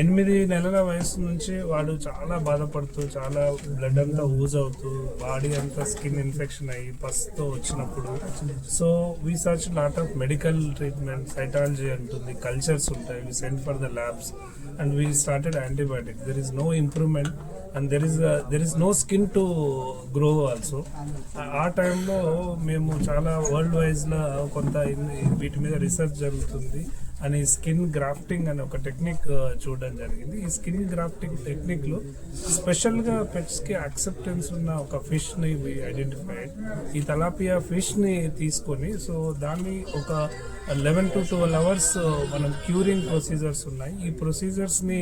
ఎనిమిది నెలల వయసు నుంచి వాడు చాలా బాధపడుతూ చాలా బ్లడ్ అంతా ఊజ్ అవుతూ బాడీ అంతా స్కిన్ ఇన్ఫెక్షన్ అయ్యి పస్తో వచ్చినప్పుడు. So we search lot of medical treatment cytology ఉంటుంది కల్చర్స్ ఉంటాయి we send for the labs and we started antibiotic there is no improvement and there is there is no skin to grow also ఆ టైంలో మేము చాలా world వైజ్లో కొంత వీటి మీద research జరుగుతుంది. అని స్కిన్ గ్రాఫ్టింగ్ అనే ఒక టెక్నిక్ చూడడం జరిగింది. ఈ స్కిన్ గ్రాఫ్టింగ్ టెక్నిక్లో స్పెషల్గా పెట్స్కి యాక్సెప్టెన్స్ ఉన్న ఒక ఫిష్ని ఐడెంటిఫైడ్ ఈ తలాపియా ఫిష్ని తీసుకొని సో దాన్ని ఒక లెవెన్ టు ట్వెల్వ్ అవర్స్ మనం క్యూరింగ్ ప్రొసీజర్స్ ఉన్నాయి. ఈ ప్రొసీజర్స్ని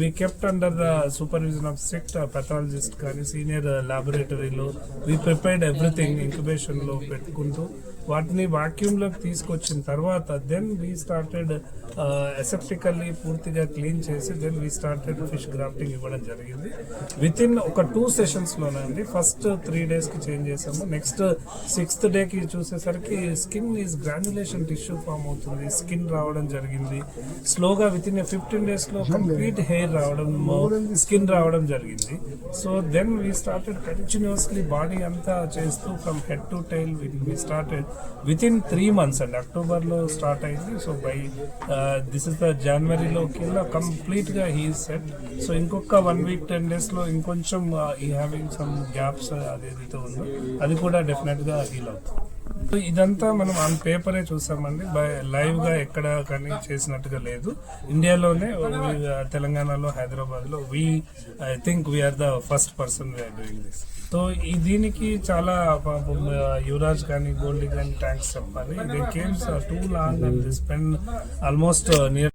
we kept under the supervision of strict pathologist కానీ సీనియర్ ల్యాబొరేటరీలో వీ ప్రిపేర్డ్ ఎవ్రీథింగ్ ఇంక్యుబేషన్లో పెట్టుకుంటూ వాటిని వాక్యూమ్లోకి తీసుకొచ్చిన తర్వాత దెన్ వీ స్టార్టెడ్ ఎసెప్టికల్లీ పూర్తిగా క్లీన్ చేసి then we started fish grafting ఇవ్వడం జరిగింది. విత్ ఇన్ ఒక టూ సెషన్స్లోనే అండి. ఫస్ట్ త్రీ డేస్కి చేంజ్ చేసాము నెక్స్ట్ సిక్స్త్ డేకి చూసేసరికి skin is granulation tissue form అవుతుంది. స్కిన్ రావడం జరిగింది. స్లోగా విత్ ఇన్ ఫిఫ్టీన్ డేస్లో కంప్లీట్ హెయిర్ రావడం స్కిన్ రావడం జరిగింది. So then we started continuously body అంతా చేస్తూ from head to tail we started within three months అండి. అక్టోబర్లో స్టార్ట్ అయింది. So by this is the జనవరిలో కింద కంప్లీట్గా హీ సెట్ సో ఇంకొక వన్ వీక్ టెన్ డేస్లో ఇంకొంచెం ఈ హ్యావింగ్ సమ్ గ్యాప్స్ అదేదైతే ఉందో అది కూడా డెఫినెట్గా హీల్ అవుతుంది. ఇదంతా మనం ఆన్ పేపరే చూసామండి. బై లైవ్గా ఎక్కడ కానీ చేసినట్టుగా లేదు. ఇండియాలోనే తెలంగాణలో హైదరాబాద్లో we I think we're the first person we're doing this so ఈ దీనికి చాలా యువరాజ్ కానీ గోల్డీ కానీ ట్యాంక్స్ చెప్పాలి they came too long and spend almost near